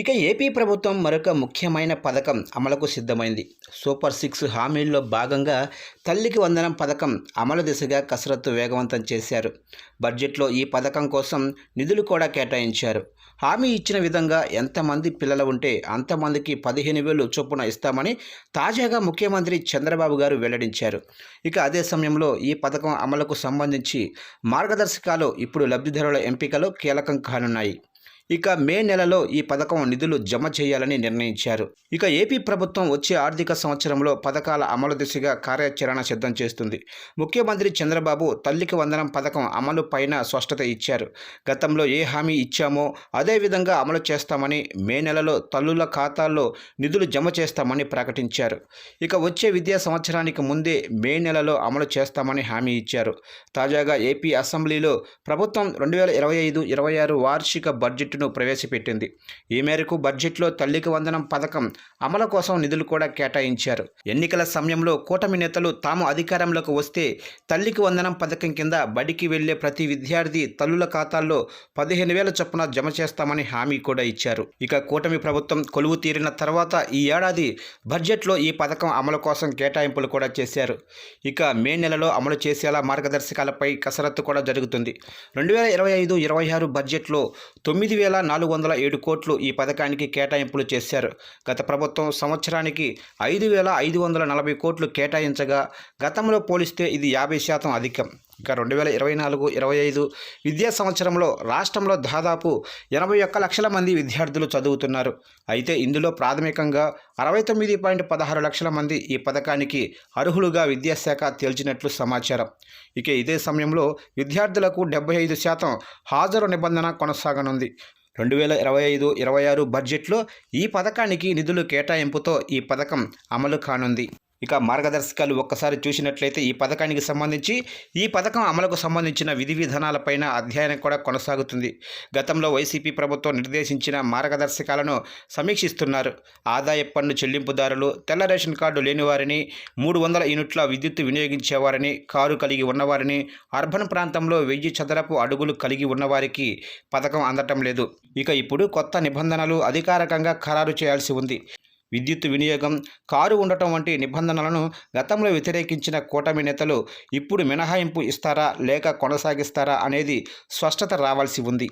ఇక ఏపీ ప్రభుత్వం మరొక ముఖ్యమైన పథకం అమలుకు సిద్ధమైంది. సూపర్ సిక్స్ హామీల్లో భాగంగా తల్లికి వందనం పథకం అమలు దిశగా కసరత్తు వేగవంతం చేశారు. బడ్జెట్లో ఈ పథకం కోసం నిధులు కూడా కేటాయించారు. హామీ ఇచ్చిన విధంగా ఎంతమంది పిల్లలు ఉంటే అంతమందికి పదిహేను వేలు చొప్పున ఇస్తామని తాజాగా ముఖ్యమంత్రి చంద్రబాబు గారు వెల్లడించారు. ఇక అదే సమయంలో ఈ పథకం అమలుకు సంబంధించి మార్గదర్శకాలు ఇప్పుడు లబ్ధిదారుల ఎంపికలో కీలకం కానున్నాయి. ఇక మే నెలలో ఈ పథకం నిధులు జమ చేయాలని నిర్ణయించారు. ఇక ఏపీ ప్రభుత్వం వచ్చే ఆర్థిక సంవత్సరంలో పథకాల అమలు దిశగా కార్యాచరణ సిద్ధం చేస్తుంది. ముఖ్యమంత్రి చంద్రబాబు తల్లికి వందనం పథకం అమలు పైన స్పష్టత ఇచ్చారు. గతంలో ఏ హామీ ఇచ్చామో అదేవిధంగా అమలు చేస్తామని మే నెలలో తల్లుల ఖాతాల్లో నిధులు జమ చేస్తామని ప్రకటించారు. ఇక వచ్చే విద్యా సంవత్సరానికి ముందే మే నెలలో అమలు చేస్తామని హామీ ఇచ్చారు. తాజాగా ఏపీ అసెంబ్లీలో ప్రభుత్వం రెండు వేల ఇరవై ఐదు ఇరవై ఆరు వార్షిక బడ్జెట్ బడ్జెట్ను ప్రవేశపెట్టింది. ఈ మేరకు బడ్జెట్లో తల్లికి వందనం పథకం అమలు కోసం నిధులు కూడా కేటాయించారు. ఎన్నికల సమయంలో కూటమి నేతలు తాము అధికారంలోకి వస్తే తల్లికి వందనం పథకం కింద బడికి వెళ్ళే ప్రతి విద్యార్థి తల్లుల ఖాతాల్లో పదిహేను వేల చొప్పున జమ చేస్తామని హామీ కూడా ఇచ్చారు. ఇక కూటమి ప్రభుత్వం కొలువు తీరిన తర్వాత ఈ ఏడాది బడ్జెట్లో ఈ పథకం అమలు కోసం కేటాయింపులు కూడా చేశారు. ఇక మే నెలలో అమలు చేసేలా మార్గదర్శకాలపై కసరత్తు కూడా జరుగుతుంది. రెండు వేల ఇరవై ఐదు ఇరవై ఆరు బడ్జెట్లో తొమ్మిది వేల నాలుగు వందల ఏడు కోట్లు ఈ పథకానికి కేటాయింపులు చేశారు. గత ప్రభుత్వం సంవత్సరానికి ఐదు వేల ఐదు వందల నలభై కోట్లు కేటాయించగా గతంలో పోలిస్తే ఇది యాభై శాతం అధికం. ఇక రెండు వేల ఇరవై నాలుగు ఇరవై ఐదు విద్యా సంవత్సరంలో రాష్ట్రంలో దాదాపు ఎనభై ఒక్క లక్షల మంది విద్యార్థులు చదువుతున్నారు. అయితే ఇందులో ప్రాథమికంగా అరవై తొమ్మిది పాయింట్ పదహారు లక్షల మంది ఈ పథకానికి అర్హులుగా విద్యాశాఖ తేల్చినట్లు సమాచారం. ఇక ఇదే సమయంలో విద్యార్థులకు డెబ్బై ఐదు శాతం హాజరు నిబంధన కొనసాగనుంది. రెండు వేల ఇరవై ఐదు ఇరవై ఆరు బడ్జెట్లో ఈ పథకానికి నిధులు కేటాయింపుతో ఈ పథకం అమలు కానుంది. ఇక మార్గదర్శకాలు ఒక్కసారి చూసినట్లయితే ఈ పథకానికి సంబంధించి ఈ పథకం అమలుకు సంబంధించిన విధి విధానాలపైన అధ్యయనం కూడా కొనసాగుతుంది. గతంలో వైసీపీ ప్రభుత్వం నిర్దేశించిన మార్గదర్శకాలను సమీక్షిస్తున్నారు. ఆదాయ పన్ను చెల్లింపుదారులు తెల్ల రేషన్ కార్డు లేనివారిని మూడు వందల యూనిట్ల విద్యుత్ వినియోగించేవారిని కారు కలిగి ఉన్నవారిని అర్బన్ ప్రాంతంలో వెయ్యి చదరపు అడుగులు కలిగి ఉన్నవారికి పథకం అందటం లేదు. ఇక ఇప్పుడు కొత్త నిబంధనలు అధికారికంగా ఖరారు చేయాల్సి ఉంది. విద్యుత్ వినియోగం కారు ఉండటం వంటి నిబంధనలను గతంలో వ్యతిరేకించిన కూటమి నేతలు ఇప్పుడు మినహాయింపు ఇస్తారా లేక కొనసాగిస్తారా అనేది స్పష్టత రావాల్సి ఉంది.